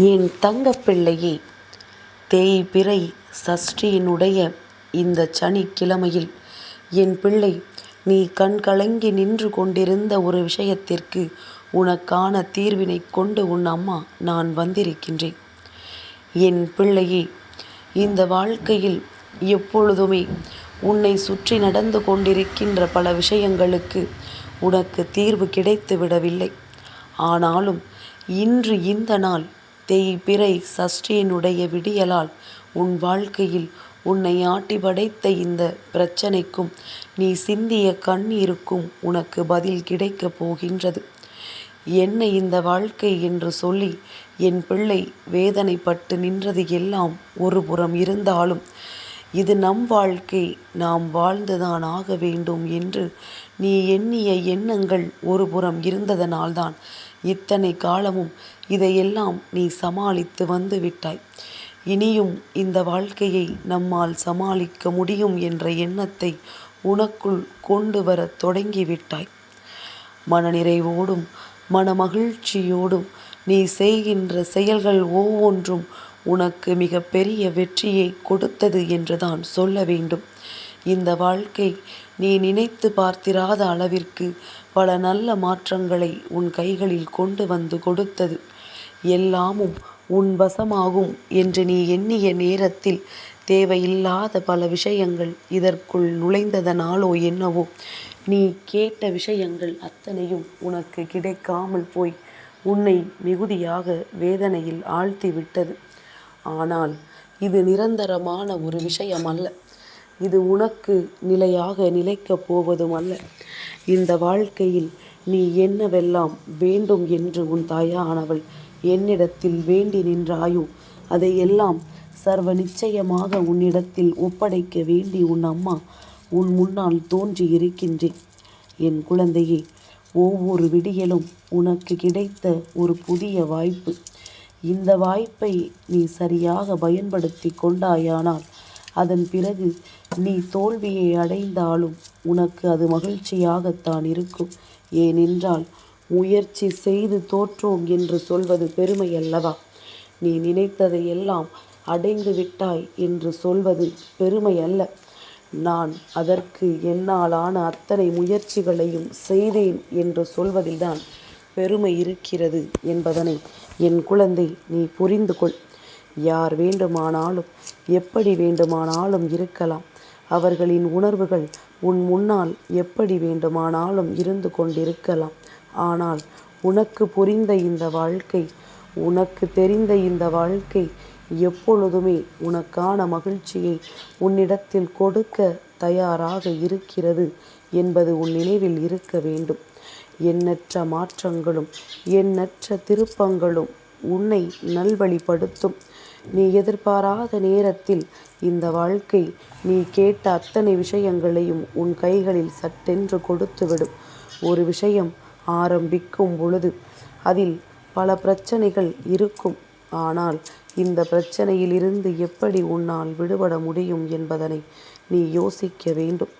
என் தங்கப்பிள்ளையே தேய்பிறை சஷ்டியினுடைய இந்த சனிக்கிழமையில் என் பிள்ளை நீ கண் கலங்கி நின்று கொண்டிருந்த ஒரு விஷயத்திற்கு உனக்கான தீர்வினைக் கொண்டு உன் அம்மா நான் வந்திருக்கின்றேன். என் பிள்ளையே இந்த வாழ்க்கையில் எப்பொழுதுமே உன்னை சுற்றி நடந்து கொண்டிருக்கின்ற பல விஷயங்களுக்கு உனக்கு தீர்வு கிடைத்து விடவில்லை. ஆனாலும் இன்று இந்த நாள் தேய்பிறை சஷ்டியினுடைய விடியலால் உன் வாழ்க்கையில் உன்னை ஆட்டி படைத்த இந்த பிரச்சனைக்கும் நீ சிந்திய கண்ணீருக்கும் உனக்கு பதில் கிடைக்கப் போகின்றது. என்ன இந்த வாழ்க்கை என்று சொல்லி என் பிள்ளை வேதனைப்பட்டு நின்றது எல்லாம் ஒருபுறம் இருந்தாலும் இது நம் வாழ்க்கை நாம் வாழ்ந்துதான் ஆக வேண்டும் என்று நீ எண்ணிய எண்ணங்கள் ஒருபுறம் இருந்ததனால்தான் இத்தனை காலமும் இதையெல்லாம் நீ சமாளித்து வந்து விட்டாய். இனியும் இந்த வாழ்க்கையை நம்மால் சமாளிக்க முடியும் என்ற எண்ணத்தை உனக்குள் கொண்டு வரத் தொடங்கி விட்டாய். மனநிறைவோடும் மனமகிழ்ச்சியோடும் நீ செய்கின்ற செயல்கள் ஒவ்வொன்றும் உனக்கு மிகப்பெரிய பெரிய வெற்றியைக் கொடுத்தது என்றுதான் சொல்ல வேண்டும். இந்த வாழ்க்கை நீ நினைத்து பார்த்திராத அளவிற்கு பல நல்ல மாற்றங்களை உன் கைகளில் கொண்டு வந்து கொடுத்தது. எல்லாமும் உன் வசமாகும் என்று நீ எண்ணிய நேரத்தில் தேவையில்லாத பல விஷயங்கள் இதற்குள் நுழைந்ததனாலோ என்னவோ நீ கேட்ட விஷயங்கள் அத்தனையும் உனக்கு கிடைக்காமல் போய் உன்னை மிகுதியாக வேதனையில் ஆழ்த்திவிட்டது. ஆனால் இது நிரந்தரமான ஒரு விஷயம் அல்ல இது உனக்கு நிலையாக நிலைக்கப் போவதும் அல்ல. இந்த வாழ்க்கையில் நீ என்னவெல்லாம் வேண்டும் என்று உன் தாயானவள் என்னிடத்தில் வேண்டி நின்றாயோ அதையெல்லாம் சர்வ நிச்சயமாக உன்னிடத்தில் ஒப்படைக்க வேண்டி உன் அம்மா உன் முன்னால் தோன்றி இருக்கின்றேன். என் குழந்தையே ஒவ்வொரு விடியலும் உனக்கு கிடைத்த ஒரு புதிய வாய்ப்பு. இந்த வாய்ப்பை நீ சரியாக பயன்படுத்தி கொண்டாயானால் அதன் பிறகு நீ தோல்வியை அடைந்தாலும் உனக்கு அது மகிழ்ச்சியாகத்தான் இருக்கும். ஏனென்றால் முயற்சி செய்து தோற்றோம் என்று சொல்வது பெருமை அல்லவா நீ நினைத்ததையெல்லாம் அடைந்து விட்டாய் என்று சொல்வது பெருமை அல்ல. நான் அதற்கு என்னாலான அத்தனை முயற்சிகளையும் செய்தேன் என்று சொல்வதில்தான் பெருமை இருக்கிறது என்பதனை என் குழந்தை நீ புரிந்து கொள். யார் வேண்டுமானாலும் எப்படி வேண்டுமானாலும் இருக்கலாம். அவர்களின் உணர்வுகள் உன் முன்னால் எப்படி வேண்டுமானாலும் இருந்து கொண்டிருக்கலாம். ஆனால் உனக்கு புரிந்த இந்த வாழ்க்கை உனக்கு தெரிந்த இந்த வாழ்க்கை எப்பொழுதுமே உனக்கான மகிழ்ச்சியை உன்னிடத்தில் கொடுக்க தயாராக இருக்கிறது என்பது உன் நினைவில் இருக்க வேண்டும். எண்ணற்ற மாற்றங்களும் எண்ணற்ற திருப்பங்களும் உன்னை நல்வழிப்படுத்தும். நீ எதிர்பாராத நேரத்தில் இந்த வாழ்க்கை நீ கேட்ட அத்தனை விஷயங்களையும் உன் கைகளில் சட்டென்று கொடுத்துவிடும். ஒரு விஷயம் ஆரம்பிக்கும் பொழுது அதில் பல பிரச்சனைகள் இருக்கும். ஆனால் இந்த பிரச்சனையிலிருந்து எப்படி உன்னால் விடுபட முடியும் என்பதனை நீ யோசிக்க வேண்டும்.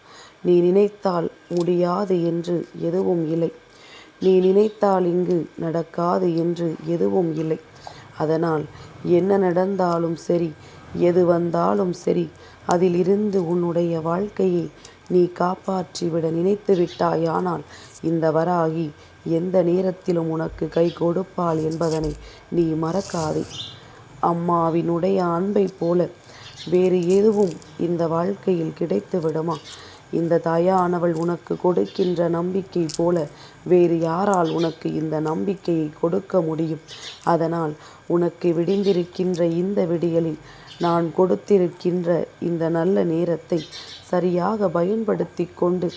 நீ நினைத்தால் முடியாது என்று எதுவும் இல்லை. நீ நினைத்தால் இங்கு நடக்காது என்று எதுவும் இல்லை. அதனால் என்ன நடந்தாலும் சரி எது வந்தாலும் சரி அதிலிருந்து உன்னுடைய வாழ்க்கையை நீ காப்பாற்றிவிட நினைத்து விட்டாயானால் இந்த வராகி எந்த நேரத்திலும் உனக்கு கை கொடுப்பாள் என்பதனை நீ மறக்காதே. அம்மாவினுடைய அன்பைப் போல வேறு எதுவும் இந்த வாழ்க்கையில் கிடைத்து விடுமா? இந்த தாயானவள் உனக்கு கொடுக்கின்ற நம்பிக்கை போல வேறு யாரால் உனக்கு இந்த நம்பிக்கையை கொடுக்க முடியும்? அதனால் உனக்கு விடிந்திருக்கின்ற இந்த விடியலில் நான் கொடுத்திருக்கின்ற இந்த நல்ல நேரத்தை சரியாக பயன்படுத்தி கொண்டு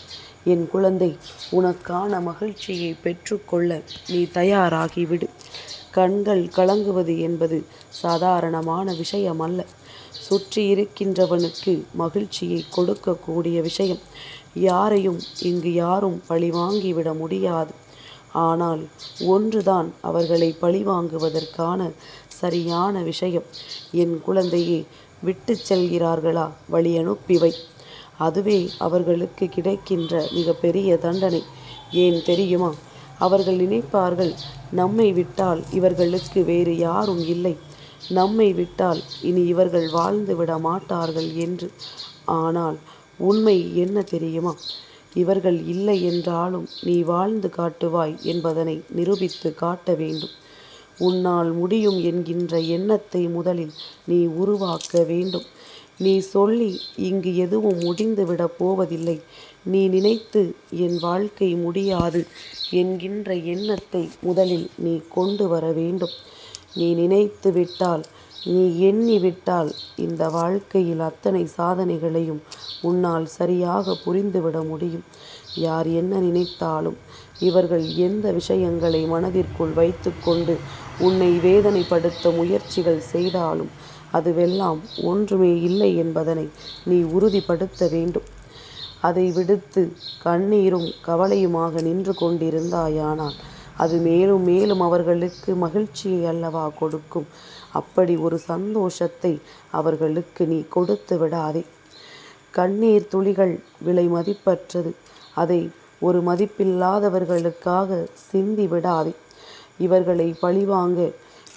என் குழந்தை உனக்கான மகிழ்ச்சியைப் பெற்றுக்கொள்ள நீ தயாராகிவிடு கண்கள் கலங்குவது என்பது சாதாரணமான விஷயம் அல்ல சுற்றி இருக்கின்றவனுக்கு மகிழ்ச்சியைக் கொடுக்கக்கூடிய விஷயம். யாரையும் இங்கு யாரும் பழிவாங்கிவிட முடியாது. ஆனால் ஒன்றுதான் அவர்களை பழிவாங்குவதற்கான சரியான விஷயம். என் குழந்தையை விட்டுச் செல்கிறார்களா வழியனுப்பி வை. அதுவே அவர்களுக்கு கிடைக்கின்ற மிகப்பெரிய தண்டனை. ஏன் தெரியுமா? அவர்கள் நினைப்பார்கள் நம்மை விட்டால் இவர்களுக்கு வேறு யாரும் இல்லை. நம்மை விட்டால் இனி இவர்கள் வாழ்ந்து விட மாட்டார்கள் என்று. ஆனால் உண்மை என்ன தெரியுமா? இவர்கள் இல்லை என்றாலும் நீ வாழ்ந்து காட்டுவாய் என்பதனை நிரூபித்து காட்ட வேண்டும். உன்னால் முடியும் என்கின்ற எண்ணத்தை முதலில் நீ உருவாக்க வேண்டும். நீ சொல்லி இங்கு எதுவும் முடிந்துவிடப் போவதில்லை. நீ நினைத்து என் வாழ்க்கை முடியாது. என்கின்ற எண்ணத்தை முதலில் நீ கொண்டு வர வேண்டும். நீ நினைத்து விட்டால் நீ எண்ணி விட்டால் இந்த வாழ்க்கையில் அத்தனை சாதனைகளையும் உன்னால் சரியாக புரிந்துவிட முடியும். யார் என்ன நினைத்தாலும் இவர்கள் எந்த விஷயங்களை மனதிற்குள் வைத்துக்கொண்டு உன்னை வேதனைப்படுத்த முயற்சிகள் செய்தாலும் அதுவெல்லாம் ஒன்றுமே இல்லை என்பதனை நீ உறுதிப்படுத்த வேண்டும். அதை விடுத்து கண்ணீரும் கவலையுமாக நின்று கொண்டிருந்தாயானால் அது மேலும் மேலும் அவர்களுக்கு மகிழ்ச்சியை அல்லவா கொடுக்கும்? அப்படி ஒரு சந்தோஷத்தை அவர்களுக்கு நீ கொடுத்து விடாதே. கண்ணீர் துளிகள் விலை மதிப்பற்றது. அதை ஒரு மதிப்பில்லாதவர்களுக்காக சிந்தி விடாதே. இவர்களை பழிவாங்க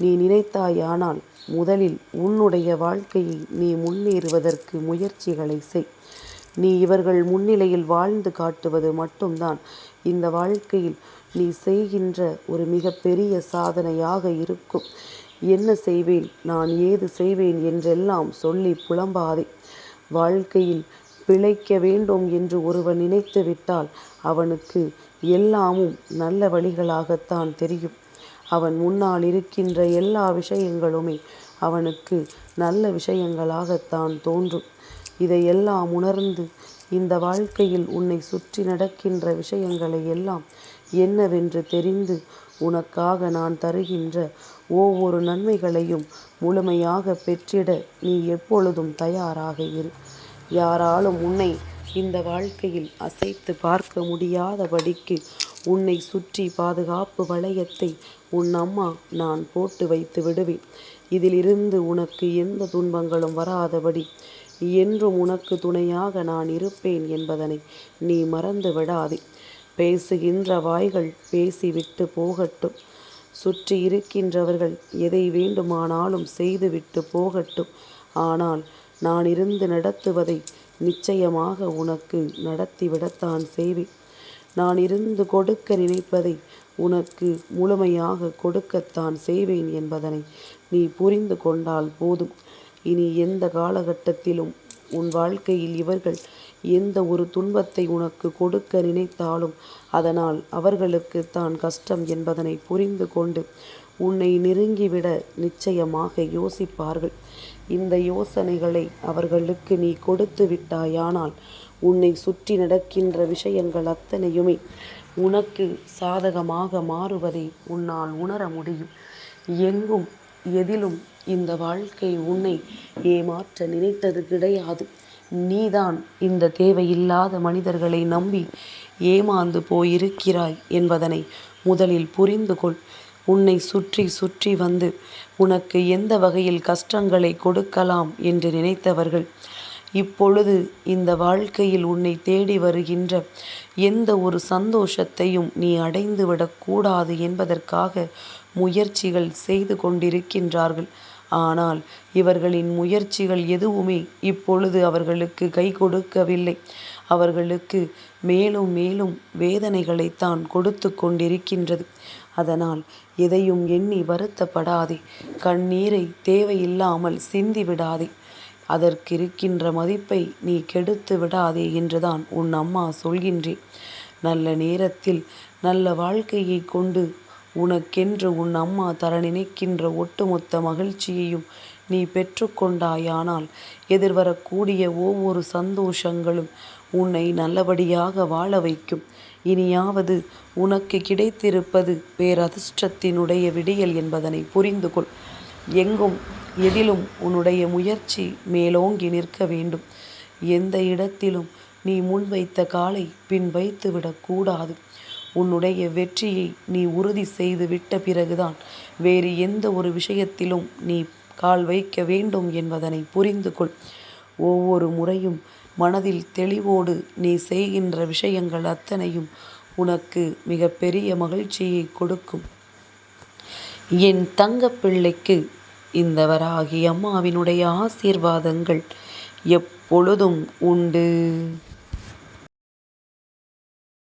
நீ நினைத்தாயானால் முதலில் உன்னுடைய வாழ்க்கையை நீ முன்னேறுவதற்கு முயற்சிகளை செய். நீ இவர்கள் முன்னிலையில் வாழ்ந்து காட்டுவது மட்டும்தான். இந்த வாழ்க்கையில் நீ செய்கின்ற ஒரு மிகப்பெரிய சாதனையாக இருக்கும். என்ன செய்வேன்? நான் ஏது செய்வேன் என்றெல்லாம் சொல்லி புலம்பாதே. வாழ்க்கையில் பிழைக்க வேண்டும் என்று ஒருவன் நினைத்து விட்டால் அவனுக்கு எல்லாமும் நல்ல வழிகளாகத்தான் தெரியும். அவன் முன்னால் இருக்கின்ற எல்லா விஷயங்களுமே அவனுக்கு நல்ல விஷயங்களாகத்தான் தோன்றும். இதையெல்லாம் உணர்ந்து இந்த வாழ்க்கையில் உன்னை சுற்றி நடக்கின்ற விஷயங்களை எல்லாம் என்னவென்று தெரிந்து உனக்காக நான் தருகின்ற ஒவ்வொரு நன்மைகளையும் முழுமையாக பெற்றிட நீ எப்பொழுதும் தயாராக இரு. யாராலும் உன்னை இந்த வாழ்க்கையில் அசைத்து பார்க்க முடியாதபடிக்கு உன்னை சுற்றி பாதுகாப்பு வளையத்தை உன் அம்மா நான் போட்டு வைத்து விடுவேன். இதிலிருந்து உனக்கு எந்த துன்பங்களும் வராதபடி என்றும் உனக்கு துணையாக நான் இருப்பேன் என்பதனை நீ மறந்து விடாதே. பேசுகின்ற வாய்கள் பேசிவிட்டு போகட்டும். சுற்றி இருக்கின்றவர்கள் எதை வேண்டுமானாலும் செய்துவிட்டு போகட்டும். ஆனால் நான் இருந்து நடத்துவதை நிச்சயமாக உனக்கு நடத்திவிடத்தான் செய்வேன். நான் இருந்து கொடுக்க நினைப்பதை உனக்கு முழுமையாக கொடுக்கத்தான் செய்வேன் என்பதனை நீ புரிந்து கொண்டால் போதும். இனி எந்த காலகட்டத்திலும் உன் வாழ்க்கையில் இவர்கள் எந்த ஒரு துன்பத்தை உனக்கு கொடுக்க நினைத்தாலும் அதனால் அவர்களுக்கு தான் கஷ்டம் என்பதனை புரிந்து கொண்டு உன்னை நெருங்கிவிட நிச்சயமாக யோசிப்பார்கள். இந்த யோசனைகளை அவர்களுக்கு நீ கொடுத்து விட்டாயானால் உன்னை சுற்றி நடக்கின்ற விஷயங்கள் அத்தனையுமே உனக்கு சாதகமாக மாறுவதை உன்னால் உணர முடியும். எங்கும் எதிலும் இந்த வாழ்க்கை உன்னை ஏமாற்ற நினைத்தது கிடையாது. நீதான் இந்த தேவையில்லாத மனிதர்களை நம்பி ஏமாந்து போயிருக்கிறாய் என்பதனை முதலில் புரிந்து கொள். உன்னை சுற்றி சுற்றி வந்து உனக்கு எந்த வகையில் கஷ்டங்களை கொடுக்கலாம் என்று நினைத்தவர்கள் இப்பொழுது இந்த வாழ்க்கையில் உன்னை தேடி வருகின்ற எந்த ஒரு சந்தோஷத்தையும் நீ அடைந்து விடக்கூடாது என்பதற்காக முயற்சிகள் செய்து கொண்டிருக்கின்றார்கள். ஆனால் இவர்களின் முயற்சிகள் எதுவுமே இப்பொழுது அவர்களுக்கு கை கொடுக்கவில்லை. அவர்களுக்கு மேலும் மேலும் வேதனைகளைத்தான் கொடுத்து கொண்டிருக்கின்றது. அதனால் எதையும் எண்ணி வருத்தப்படாதே. கண்ணீரை தேவையில்லாமல் சிந்தி விடாதே அதற்கிருக்கின்ற மதிப்பை நீ கெடுத்து விடாதே என்றுதான் உன் அம்மா சொல்கின்றேன் நல்ல நேரத்தில் நல்ல வாழ்க்கையை கொண்டு உனக்கென்று உன் அம்மா தர நினைக்கின்ற ஒட்டுமொத்த மகிழ்ச்சியையும் நீ பெற்றுக்கொண்டாயானால் எதிர்வரக்கூடிய ஒவ்வொரு சந்தோஷங்களும் உன்னை நல்லபடியாக வாழ வைக்கும். இனியாவது உனக்கு கிடைத்திருப்பது பேரதிர்ஷ்டத்தினுடைய விடியல் என்பதனை புரிந்து கொள் எங்கும் எதிலும் உன்னுடைய முயற்சி மேலோங்கி நிற்க வேண்டும். எந்த இடத்திலும் நீ முன்வைத்த காலை பின் வைத்துவிடக்கூடாது உன்னுடைய வெற்றியை நீ உறுதி செய்து விட்ட பிறகுதான் வேறு எந்த ஒரு விஷயத்திலும் நீ கால் வைக்க வேண்டும் என்பதனை புரிந்து கொள். ஒவ்வொரு முறையும் மனதில் தெளிவோடு நீ செய்கின்ற விஷயங்கள் அத்தனையும் உனக்கு மிகப்பெரிய மகிழ்ச்சியை கொடுக்கும். என் தங்கப்பிள்ளைக்கு பிள்ளைக்கு இந்த வராகி அம்மாவினுடைய ஆசீர்வாதங்கள் எப்பொழுதும் உண்டு.